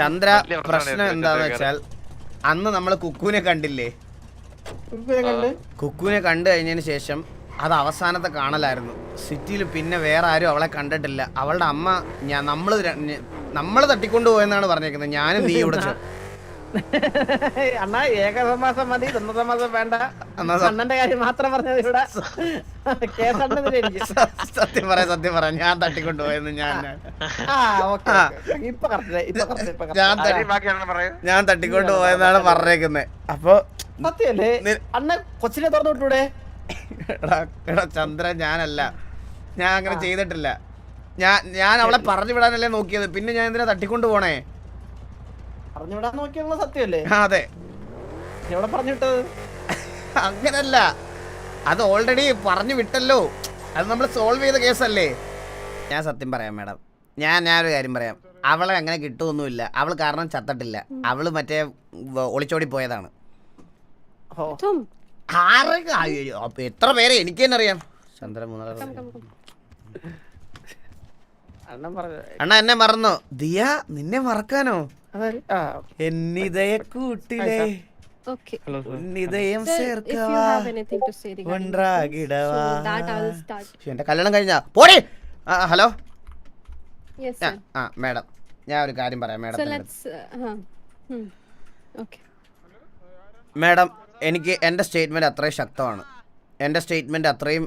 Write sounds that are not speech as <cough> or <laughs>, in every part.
ചന്ദ്ര പ്രശ്നം എന്താന്ന് വെച്ചാൽ അന്ന് നമ്മൾ കുക്കുവിനെ കണ്ടില്ലേ? കുക്കുവിനെ കണ്ടു? കഴിഞ്ഞതിന് ശേഷം അത് അവസാനത്തെ കാണലായിരുന്നു. സിറ്റിയിൽ പിന്നെ വേറെ ആരും അവളെ കണ്ടിട്ടില്ല. അവളുടെ അമ്മ ഞാൻ നമ്മൾ നമ്മൾ തട്ടിക്കൊണ്ടു പോയെന്നാണ് പറഞ്ഞേക്കുന്നത്. ഞാനും നീ ഇവിടെ <laughs> അണ്ണാ ഏകസമാസം മതി ദ്വന്ദ്വസമാസം വേണ്ട. അണ്ണന്റെ കാര്യം മാത്രം പറഞ്ഞത് ഇവിടെ. <laughs> സത്യം പറയാ സത്യം പറയാ. ഞാൻ തട്ടിക്കൊണ്ടുപോയെന്ന് ഞാൻ ആ ഓക്കെ ഇപ്പൊ കറക്റ്റ് ഇപ്പൊ correct, ഇപ്പൊ ഞാൻ ഞാൻ തട്ടിക്കൊണ്ട് പോയെന്നാണ് പറഞ്ഞേക്കുന്നത് അപ്പൊ സത്യല്ലേ അണ്ണ കൊച്ചിനെ തുറന്നു വിട്ടൂടെ? എടാ എടാ ചന്ദ്ര ഞാനല്ല. ഞാൻ അങ്ങനെ ചെയ്തിട്ടില്ല. ഞാൻ ഞാൻ അവളെ പറഞ്ഞു വിടാനല്ലേ നോക്കിയത്. പിന്നെ ഞാൻ എന്തിനാ തട്ടിക്കൊണ്ട് പോണേ പറഞ്ഞു വിടാൻ നോക്കിയുള്ള സത്യമല്ലേ അതെ. എവിടെ പറഞ്ഞിട്ടത്? <laughs> അങ്ങനല്ല. അത് ഓൾറെഡി പറഞ്ഞു വിട്ടല്ലോ. അത് നമ്മൾ സോൾവ് ചെയ്ത കേസല്ലേ? ഞാൻ സത്യം പറയാം മാഡം. ഞാൻ ഞാനൊരു കാര്യം പറയാം. അവളെ അങ്ങനെ കിട്ടുമൊന്നുമില്ല അവൾ കാരണം ചത്തട്ടില്ല. അവൾ മറ്റേ ഒളിച്ചോടി പോയതാണ്. എത്ര പേരെ എനിക്ക് തന്നെ അറിയാം. Chandra മൂന്നാൽ come, come, come. അണ്ണൻ പറഞ്ഞു അണ്ണ എന്നെ മറന്നോ? ദിയ നിന്നെ മറക്കാനോ? എന്നിതയ കൂട്ടിലെ Okay. ഉന്നിതയം Sir, if you ചേർക്കവാ have anything to say regarding ഒൻറാകിടവാ so that I will start. ശ്ശെ, എന്റെ കല്യാണം കഴിഞ്ഞാ പോടി ആ, ഹലോ Yes, ആ, sir. ആ മാഡം ഞാൻ ഒരു കാര്യം പറയാം So madam let's. Uh, huh. Hmm. Okay. Madam എനിക്ക് എന്റെ സ്റ്റേറ്റ്മെന്റ് അത്രയും ശക്തമാണ് എന്റെ സ്റ്റേറ്റ്മെന്റ് അത്രയും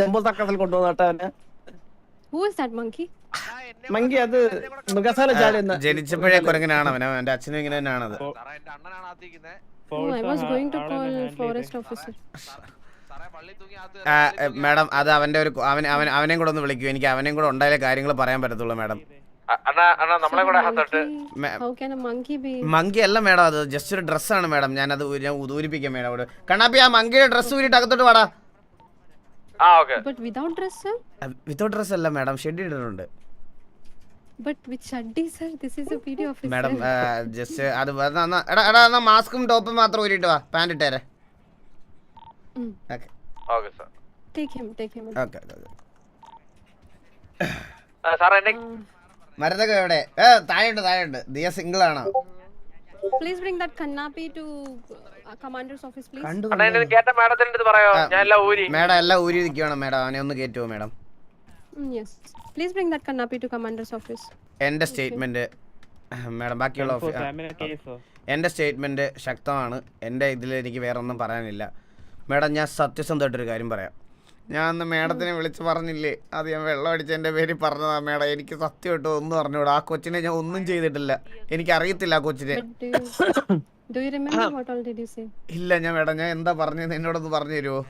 ജമ്പോ തക്കത്തിൽ കൊണ്ടുവന്നിട്ട് അവന് മങ്കി അത് മൃഗശാല ചാലുന്ന ജനിച്ചപ്പോഴേ കുരങ്ങനാണ് അവൻ. എന്റെ അച്ഛനും ഇങ്ങനെ തന്നെയാണത് Oh, I was going to call forest officer. സാറേ പള്ളി തൂങ്ങി അത് ആ, എ, മാഡം അത് അവന്റെ ഒരു അവൻ അവൻ അവനെയും കൂടെ ഒന്ന് വിളിക്കൂ. എനിക്ക് അവനെയും കൂടെ ഉണ്ടായാലേ കാര്യങ്ങൾ പറയാൻ പറ്റത്തുള്ളൂ മാഡം? മങ്കി അല്ല മാഡം അത് ജസ്റ്റ് ഒരു ഡ്രസ്സാണ് മാഡം. ഞാനത് ഞാൻ ഊരിപ്പിക്കാം മാഡം. അവിടെ കണ്ണാപ്പി ആ മങ്കിയുടെ ഡ്രസ്സ് ഊരിട്ട് അകത്തോട്ട് വാടാ. ആ okay. But without dress, sir? Dress അല്ല മാഡം ഷെഡ് ഇട്ടിട്ടുണ്ട്. But with shaddi, sir this is a video. Madam just അത് എടാ എടാ എന്നാ മാസ്കും ടോപ്പും മാത്രം ഊരിട്ട് വാ. പാന്റ് ഇട്ടേരെ. ഓക്കേ. Okay sir. ഓക്കെ എന്നെ മരത്തൊക്കെ എവിടെ? ഏ താഴെയുണ്ട് താഴെയുണ്ട്. ദിയ സിംഗിൾ ആണോ? Please bring that Kannapi to uh, commander's office, please. കണ്ടു അണ്ണാ എന്നെ കേട്ട മാഡത്തിന്റെ അടുത്ത് പറയോ? ഞാൻ എല്ലാം ഊരി. മാഡം എല്ലാം ഊരി ഇരിക്കുവാണ് മാഡം. അവനെ ഒന്ന് കയറ്റുമോ madam? Mm, yes. Please bring that Kannapi to commander's office. എന്റെ സ്റ്റേറ്റ്മെന്റ് മാഡം ബാക്കിയുള്ള ഓഫീ- ആ. എന്റെ സ്റ്റേറ്റ്മെന്റ് ശക്തമാണ്. എന്റെ ഇതിൽ എനിക്ക് വേറെ ഒന്നും പറയാനില്ല. മാഡം ഞാൻ സത്യസന്ധമായിട്ടൊരു കാര്യം പറയാം. ഞാൻ അന്ന് മേഡത്തിനെ വിളിച്ച് പറഞ്ഞില്ലേ? അത് ഞാൻ വെള്ളം അടിച്ചതിന്റെ പേര് പറഞ്ഞതാ മേഡം. എനിക്ക് സത്യമായിട്ട് ഒന്നും അറിഞ്ഞൂടാ. ആ കൊച്ചിനെ ഞാൻ ഒന്നും ചെയ്തിട്ടില്ല. എനിക്ക് അറിയത്തില്ല ആ കൊച്ചിനെ? ഇല്ല ഞാൻ മേഡം ഞാൻ എന്താ പറഞ്ഞത് എന്നോടൊന്ന് പറഞ്ഞു തരുമോ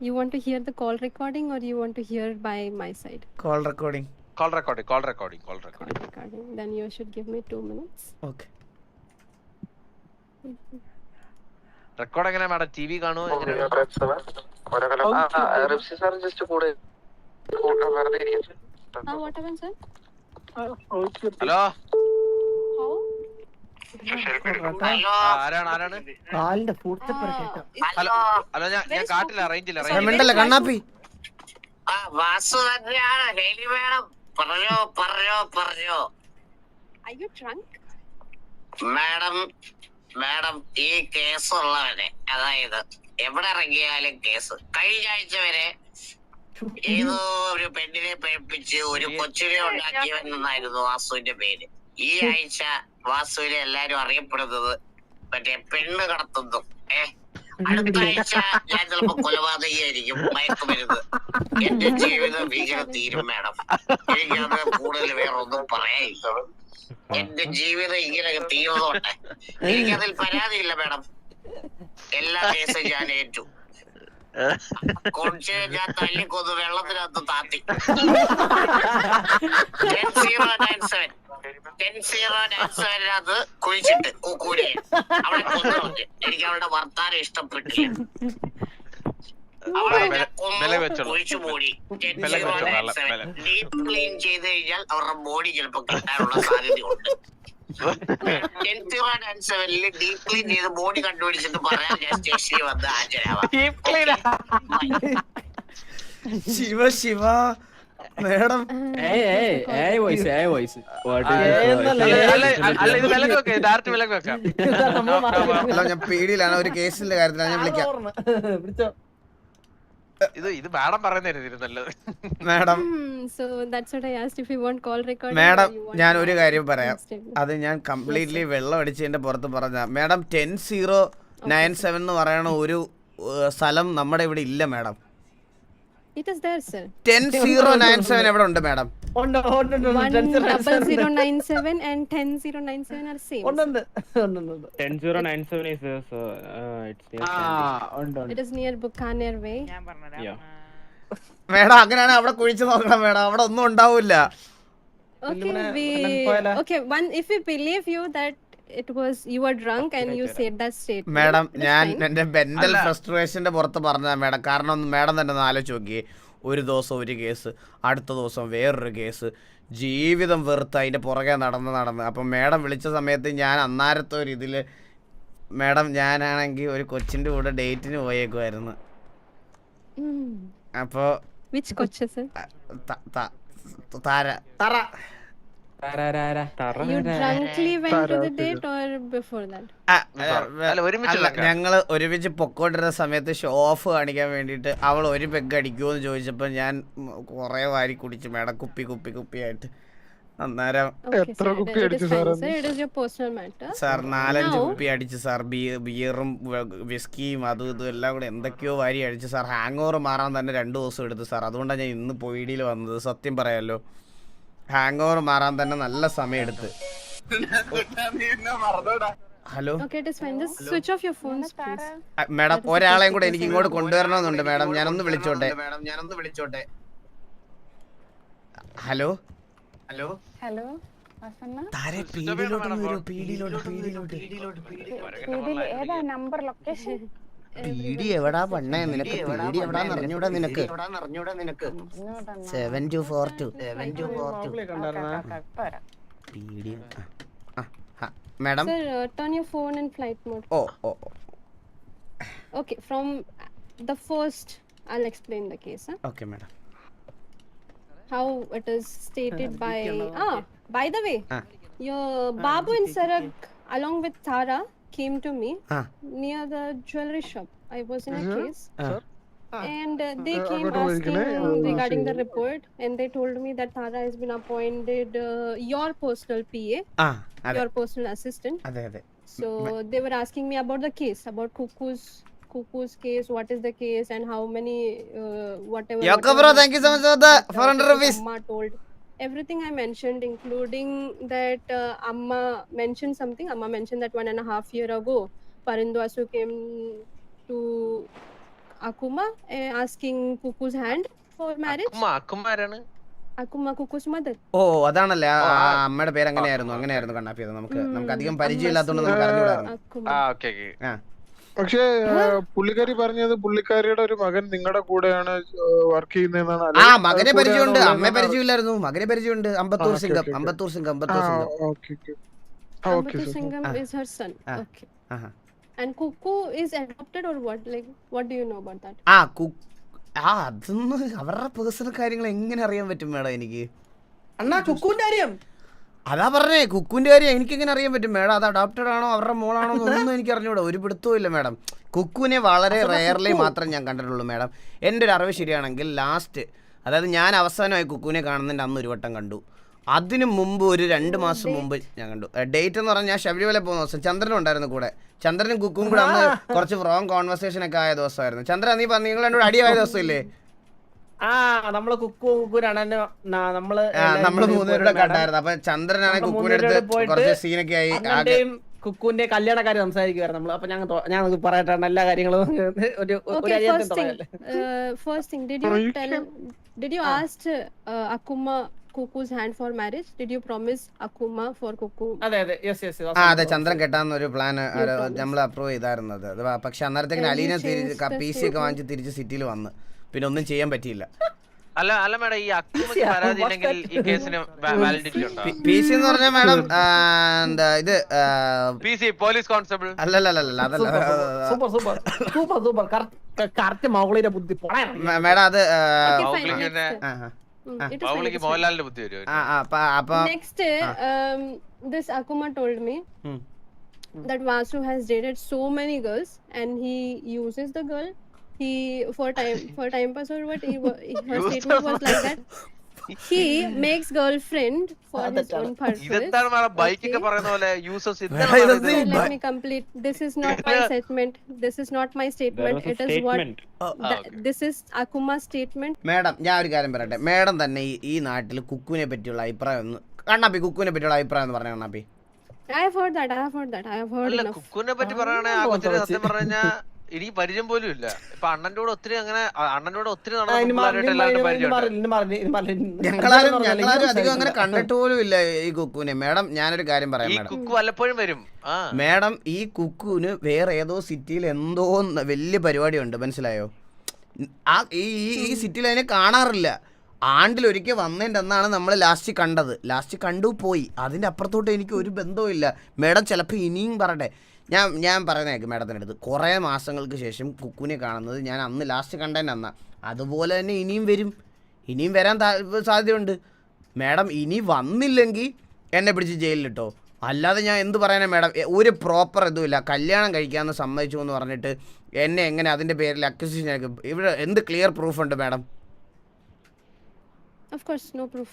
You want to hear the call recording or you want to hear it by my side? Call recording call recording call recording call recording Recording. Then you should give me two minutes. Okay record എങ്ങനെ madam? T V കാണുമോ? Hello hello ഞാൻ ഞാൻ കാട്ടില്ല റേഞ്ചില്ല range മിണ്ടല്ലേ കണ്ണാപ്പി? ആ വാസു തന്നെയാണ്. Haley വേണം പറഞ്ഞോ പറഞ്ഞോ പറഞ്ഞോ? മാഡം മാഡം ഈ കേസുള്ളവനെ അതായത് എവിടെ ഇറങ്ങിയാലും കേസ്. കഴിഞ്ഞ ആഴ്ച വരെ ഏതോ ഒരു പെണ്ണിനെ പേപ്പിച്ച് ഒരു കൊച്ചിനെ ഉണ്ടാക്കിയവനെന്നായിരുന്നു വാസുവിന്റെ പേര്. ഈ ആഴ്ച വാസുവിനെ എല്ലാരും അറിയപ്പെടുന്നത് മറ്റേ പെണ്ണ് കടത്തുന്നു. ഏ അടുത്ത ആഴ്ച ഞാൻ ചിലപ്പോ കൊലപാതകയായിരിക്കും. മയക്കുമരുന്ന്. എന്റെ ജീവിതം ഭീകര തീരും മാഡം. എനിക്കത് കൂടുതൽ വേറെ ഒന്നും പറയാനില്ല. എന്റെ ജീവിതം ഇങ്ങനെ തീർന്നോട്ടെ. എനിക്കതിൽ പരാതിയില്ല മേഡം. എല്ലാ കേസും ഞാൻ ഏറ്റു. കുറച്ച് ഞാൻ തല്ലിക്കൊന്ന് വെള്ളത്തിനകത്ത് താത്തി. ടെൻ സീറോ നയൻ സെവൻ അത് കുഴിച്ചിട്ട് കൂടെ അവളെ കൊന്നു എനിക്ക് അവളുടെ വർത്താനം ഇഷ്ടപ്പെട്ടില്ല. കുഴിച്ചു മൂടി. ഡീപ് ക്ലീൻ ചെയ്ത് കഴിഞ്ഞാൽ അവരുടെ ബോഡി ചിലപ്പോ കിട്ടാനുള്ള സാധ്യതയുണ്ട്. ചെയ്ത് ബോഡി കണ്ടുപിടിച്ചിട്ട് പറയാൻ ഞാൻ സ്റ്റേഷനിൽ വന്ന് ഹാജരാവാം Deep Shiva Shiva. Madam. Voice voice. <laughs> അല്ല. ഞാൻ പേടിയിലാണ് ഒരു കേസിന്റെ കാര്യത്തിലാണ് ഞാൻ വിളിക്കാം. <laughs> പിടിച്ചോ. ഇത് ഇത് മാഡം പറയുന്നതായിരുന്നു നല്ലത്. Madam. so that's what I asked. If you want call recording. Madam ഞാൻ ഒരു കാര്യം പറയാം. അത് ഞാൻ കംപ്ലീറ്റ്ലി വെള്ളം അടിച്ചതിന്റെ പുറത്ത് പറഞ്ഞ. Madam ten zero nine seven എന്ന് പറയണ ഒരു സ്ഥലം നമ്മുടെ ഇവിടെ ഇല്ല madam. It is there, sir. Ten zero nine seven എവിടെ ഉണ്ട് മാഡം ഉണ്ട്, ഉണ്ട്, ഉണ്ട്, ഉണ്ട്. One Ten zero nine double seven zero ഉണ്ട്. nine seven and ten zero nine seven are same. ഉണ്ട്, ഉണ്ട്. ഉണ്ട്, ഉണ്ട്, ഉണ്ട്. Ten zero nine seven is so it's ആ, ഉണ്ട്, ഉണ്ട്. It is near Bukaner Way. Madam അങ്ങനെയാണ് അവിടെ കുഴിച്ചു നോക്കണം മേഡം അവിടെ ഒന്നും ഉണ്ടാവില്ല Okay, we okay. One, if we believe you that it was you were drunk and you said that statement. Madam that's ഞാൻ fine. എന്റെ മെന്റൽ അല്ല. ഫ്രസ്ട്രേഷന്റെ പുറത്ത് പറഞ്ഞ മാഡം കാരണം മാഡം തന്നെ ഒന്ന് ആലോചിച്ച് നോക്കിയേ ഒരു ദിവസം ഒരു കേസ് അടുത്ത ദിവസം വേറൊരു കേസ് ജീവിതം വെറുത്ത് അതിന്റെ പുറകെ നടന്ന് നടന്ന് അപ്പം മാഡം വിളിച്ച സമയത്ത് ഞാൻ അന്നാരത്തെ ഒരു ഇതിൽ മാഡം ഞാനാണെങ്കിൽ ഒരു കൊച്ചിന്റെ കൂടെ ഡേറ്റിന് പോയേക്കുമായിരുന്നു അപ്പോ അപ്പോൾ? താര തറ. ഞങ്ങൾ ഒരുമിച്ച് പൊക്കോണ്ടിരുന്ന സമയത്ത് ഷോ ഓഫ് കാണിക്കാൻ വേണ്ടിട്ട് അവൾ ഒരു പെഗ് അടിക്കുമോ എന്ന് ചോദിച്ചപ്പോ ഞാൻ കുറെ വാരി കുടിച്ചു മേഡം കുപ്പി കുപ്പി കുപ്പിയായിട്ട് അന്നേരം എത്ര കുപ്പി അടിച്ചു. സാർ നാലഞ്ച് കുപ്പി അടിച്ചു സാർ ബിയർ ബിയറും വിസ്കിയും അതും ഇതും എല്ലാം കൂടെ എന്തൊക്കെയോ വാരി അടിച്ചു സാർ ഹാങ് ഓവർ മാറാൻ തന്നെ രണ്ടു ദിവസം എടുത്തു സാർ അതുകൊണ്ടാണ് ഞാൻ ഇന്ന് പൊയിടിയിൽ വന്നത്. സത്യം പറയാലോ. ഹാങ് ഓവർ മാറാൻ തന്നെ നല്ല സമയം എടുത്ത് hello? Switch off your phone Just switch off your phones, madam ഒരാളെയും കൂടെ എനിക്ക് ഇങ്ങോട്ട് കൊണ്ടുവരണമെന്നുണ്ട് മാഡം ഞാനൊന്ന് വിളിച്ചോട്ടെ. മാഡം ഞാനൊന്ന് വിളിച്ചോട്ടെ ഹലോ ഹലോ ഹലോ താരെ ഏതാ നമ്പർ ലൊക്കേഷൻ പീടി എവിടാ പണ്ണേ നിനക്ക്? പീടി എവിടാ നിറഞ്ഞൂടാ നിനക്ക്? Seven two four two seven two four two പീടി madam? Phone and flight mode oh oh okay from first I explain the case okay madam. How it is stated by uh by the way your Babu in Sarag along with Tara came to me Ah. near the jewelry shop. I was in a case. Ah. And uh, they came asking regarding the report, and they told me that Tara has been appointed uh, your personal PA, ആ അതെ your personal assistant. അതെ അതെ So they were asking me about the case, about Cuckoo's Cuckoo's case, what is the case, and how many uh, whatever. Yoko whatever bro, thank you so much for the whatever 400 rupees. Amma told Everything I mentioned, including that uh, Amma mentioned something. Amma mentioned that one and a half year ago, Parindu Asu came to Akuma uh, asking Kuku's hand for marriage. അക്കുമ്മ അക്കുമാരാണ് Akuma Cuckoo's mother. ഓ അതാണല്ലേ ആ ആ അമ്മയുടെ പേര് അങ്ങനെയായിരുന്നു അങ്ങനെയായിരുന്നു കണ്ണാപ്പിയത് നമുക്ക് നമുക്ക് അധികം പരിചയമില്ലാത്തതുകൊണ്ട് നമുക്ക് അറിഞ്ഞൂടായിരുന്നു Akuma. ആ ഓക്കെ ആ പക്ഷേ പുള്ളിക്കാരി പറഞ്ഞത് പുള്ളിക്കാരിയുടെ ഒരു മകൻ നിങ്ങളുടെ കൂടെയാണ് വർക്ക് ചെയ്യുന്നതെന്നാണ്. ആ മകനെ പരിചയമുണ്ട്. അമ്മയെ പരിചയമില്ലായിരുന്നു. മകനെ പരിചയമുണ്ട്. അമ്പത്തൂർ സിംഗം. അമ്പത്തൂർ സിംഗം അമ്പത്തൂർ സിംഗം. Okay okay. ആ okay Ambatu sir. Singham Ah. is her son. Ah. Okay. What do you know about that? ആ കുക്ക് ആ അതൊന്നും അവരുടെ പേഴ്സണൽ കാര്യങ്ങൾ എങ്ങനെ അറിയാൻ പറ്റും മേഡം എനിക്ക്? അണ്ണാ കുക്കുവിന്റെ കാര്യം? അതാ പറഞ്ഞേ കുക്കുവിന്റെ കാര്യം എനിക്ക് എങ്ങനെ അറിയാൻ പറ്റും? മേഡം അത് അഡോപ്റ്റഡ് ആണോ അവരുടെ മോളാണോ എന്നൊന്നും <laughs> എനിക്ക് അറിഞ്ഞൂടാ. ഒരു പിടുത്തവും ഇല്ല മേഡം. കുക്കുവിനെ വളരെ റെയർലി മാത്രം ഞാൻ കണ്ടിട്ടുള്ളൂ മേഡം. എന്റെ ഒരു അറിവ് ശരിയാണെങ്കിൽ ലാസ്റ്റ് അതായത് ഞാൻ അവസാനമായി കുക്കുവിനെ കാണുന്നതിന്റെ അന്ന് ഒരു വട്ടം കണ്ടു. അതിനു മുമ്പ് ഒരു രണ്ട് മാസം മുമ്പ് ഞാൻ കണ്ടു. ഡേറ്റ് എന്ന് പറഞ്ഞാൽ ഞാൻ ശബരിമല പോകുന്ന ദിവസം ചന്ദ്രനും ഉണ്ടായിരുന്നു കൂടെ. ചന്ദ്രനും കുക്കും കൂടെ അന്ന് കുറച്ച് റോങ് കോൺവെർസേഷൻ ഒക്കെ ആയ ദിവസമായിരുന്നു. ചന്ദ്രൻ നീ പറഞ്ഞു നിങ്ങൾ എന്നോട് അടിയായ ദിവസമില്ലേ? <laughs> ആ നമ്മൾ കുക്കു കുക്കുരാണ് നമ്മൾ നമ്മൾ മൂന്നുപേരുടെ കണ്ടായിരുന്നു. അപ്പൊ ചന്ദ്രനാണ് കുക്കുവിന്റെ അടുത്ത് കുറച്ച് സീനൊക്കെ ആയി കുക്കുവിന്റെ കല്യാണ കല്യാണക്കാര്യം സംസാരിക്കുവായിരുന്നു നമ്മൾ അപ്പൊ ഞങ്ങൾ ഞാൻ പറയട്ടെ എല്ലാ കാര്യങ്ങളും ഒരു ഒരു first thing. Did you hand for marriage? Did you promise Akuma for Cuckoo? അതെ അതെ. യെസ് യെസ് ആ അതെ ചന്ദ്രൻ കെട്ടാന്നൊരു പ്ലാൻ നമ്മൾ അപ്രൂവ് ചെയ്തായിരുന്നത്. പക്ഷെ അന്നേരത്തേക്കിന് അലീനെ പി സി ഒക്കെ വാങ്ങിച്ച് തിരിച്ച് സിറ്റിയിൽ വന്ന്. പിന്നെ ഒന്നും ചെയ്യാൻ പറ്റിയില്ല. അല്ല അല്ല മേഡം ഈ അക്രമക്ക് പരാതി ഇല്ലെങ്കിൽ ഈ കേസിന് വാലിഡിറ്റി ഉണ്ടോ? പി സി എന്ന് പറഞ്ഞാൽ മാഡം എന്താ ഇത് പി സി പോലീസ് കോൺസ്റ്റബിൾ. അല്ലല്ലല്ല അതല്ല super super super super correct മൗളിയുടെ ബുദ്ധി മ- മാഡം അത് fine. മോഹൻലാലിന്റെ ബുദ്ധി വരും this Akuma told me Hmm. that Vasu has dated so many girls and he uses the girl. He for time for time pass or what? He, her statement was like that. He makes girlfriend for Ah, his own purpose. ഇതെന്താണ് madam ബൈക്കൊക്കെ Okay. പറയുന്ന പോലെ users Madam, ഇതെന്ത് So let me complete. This is not my statement. This is not my statement. It is what. This is Akuma's statement. Madam ഞാൻ ഒരു കാര്യം പറയട്ടെ madam തന്നെ ഈ നാട്ടിൽ കുക്കുവിനെ പറ്റിയുള്ള അഭിപ്രായം ഒന്ന് കണ്ണാപ്പി കുക്കുവിനെ പറ്റിയുള്ള അഭിപ്രായം എന്ന് പറഞ്ഞ കണ്ണാപ്പി I have heard that. I have heard that. I have heard enough. കുക്കുവിനെ പറ്റി പറയണേ ആ കൊച്ചിന് സത്യം പറഞ്ഞാ എനിക്ക് പരിചയം പോലും ഇല്ല. ഇപ്പൊ അണ്ണന്റെ കൂടെ ഒത്തിരി അങ്ങനെ അണ്ണന്റെ കൂടെ ഒത്തിരി ഞങ്ങളാരും ഞങ്ങളാരും അധികം അങ്ങനെ കണ്ടിട്ട് പോലും ഇല്ല ഈ കുക്കുവിനെ. മേഡം ഞാനൊരു കാര്യം പറയാം ഈ കുക്കു വല്ലപ്പോഴും വരും. മേഡം ഈ കുക്കുവിന് വേറെ ഏതോ സിറ്റിയിൽ എന്തോ വലിയ പരിപാടി ഉണ്ട് മനസ്സിലായോ? ആ ഈ ഈ- ഈ സിറ്റിയിൽ അതിനെ കാണാറില്ല. ആണ്ടിലൊരിക്കൽ വന്നതിന്റെ അന്നാണ് നമ്മൾ ലാസ്റ്റ് കണ്ടത്. ലാസ്റ്റ് കണ്ടു പോയി. അതിന്റെ അപ്പുറത്തോട്ട് എനിക്ക് ഒരു ബന്ധവും ഇല്ല മേഡം ചിലപ്പോൾ ഇനിയും പറയട്ടെ. ഞാൻ ഞാൻ പറയുന്നേക്ക് മാഡത്തിന്റെ അടുത്ത് കുറേ മാസങ്ങൾക്ക് ശേഷം കുക്കുവിനെ കാണുന്നത് ഞാൻ അന്ന് ലാസ്റ്റ് കണ്ടതിന്റെ അന്നാ അതുപോലെ തന്നെ ഇനിയും വരും ഇനിയും വരാൻ സാധ്യതയുണ്ട് മാഡം ഇനി വന്നില്ലെങ്കിൽ എന്നെ പിടിച്ച് ജയിലിലിട്ടോ അല്ലാതെ ഞാൻ എന്ത് പറയാനാ മാഡം ഒരു പ്രോപ്പർ ഇതുമില്ല കല്യാണം കഴിക്കാമെന്ന് സമ്മതിച്ചു എന്ന് പറഞ്ഞിട്ട് എന്നെ എങ്ങനെ അതിന്റെ പേരിൽ അക്വസിഷൻ ഇവിടെ എന്ത് ക്ലിയർ പ്രൂഫ് ഉണ്ട് madam Of course, no proof.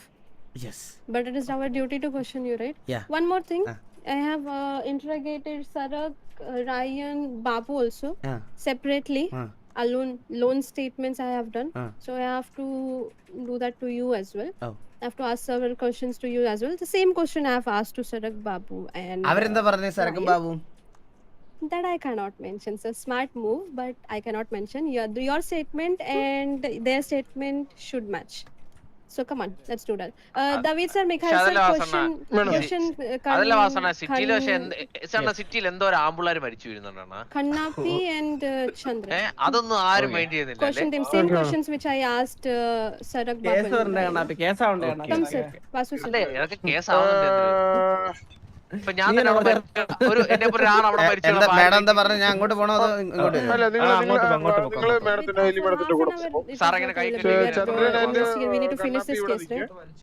Yes But it is our duty to question you, right? Yeah. One more thing. Ah. I have uh, interrogated Sarak, uh, Ryan, Babu also ആ separately. ആ Alone loan statements I have done. Ah. So I have to do that to you as well. Oh. I have to ask several questions to you as well. The same question I have asked to Sarak Babu and അവരെന്താ uh, പറഞ്ഞത് സരക്കും Ryan. Babu that I cannot mention. It's a smart move, but I cannot mention. Your your statement and their statement should match. So come on, let's do that. Uh, David sir, Mikhail sir, question, Madam. question. Uh, അതല്ല വാസന സിറ്റിയിൽ പക്ഷെ Kan- സിറ്റിയിൽ എന്തോ ഒരു ആമ്പിള്ളാര് മരിച്ചു and uh, Chandra. ഏ അതൊന്നും ആരും മൈൻഡ് ചെയ്യുന്നില്ല Question them same questions which I asked uh, Sarak Babu. Case Ryan. കണ്ണാപ്പി കേസാവണ്ടേ Okay. കണ്ണാപ്പി sir, Vasu sir. അല്ലേ ഇതൊക്കെ കേസാവുന്നുണ്ട് എന്തിന്? ഇപ്പൊ ഞാൻ തന്നെ അവിടെ മരിച്ച- ഒരു പോലെ ഒരാൾ അവിടെ മരിച്ചു എന്താ മാഡം എന്താ പറഞ്ഞത് ഞാൻ അങ്ങോട്ട് പോണോ അതോ ഇങ്ങോട്ട് വരുമോ? അല്ല നിങ്ങൾ ആ, അങ്ങോട്ട് പോ, അങ്ങോട്ട് പോ, നിങ്ങൾ അങ്ങോട്ട് പോ. മേഡത്തിന്റെ വലിയ മേഡത്തിന്റെ കൂടെ പോകും അങ്ങനെ not കൈ കെട്ടി ചന്ദ്രൻ കണ്ണാപ്പി ഇവിടെ നിൽക്കുക.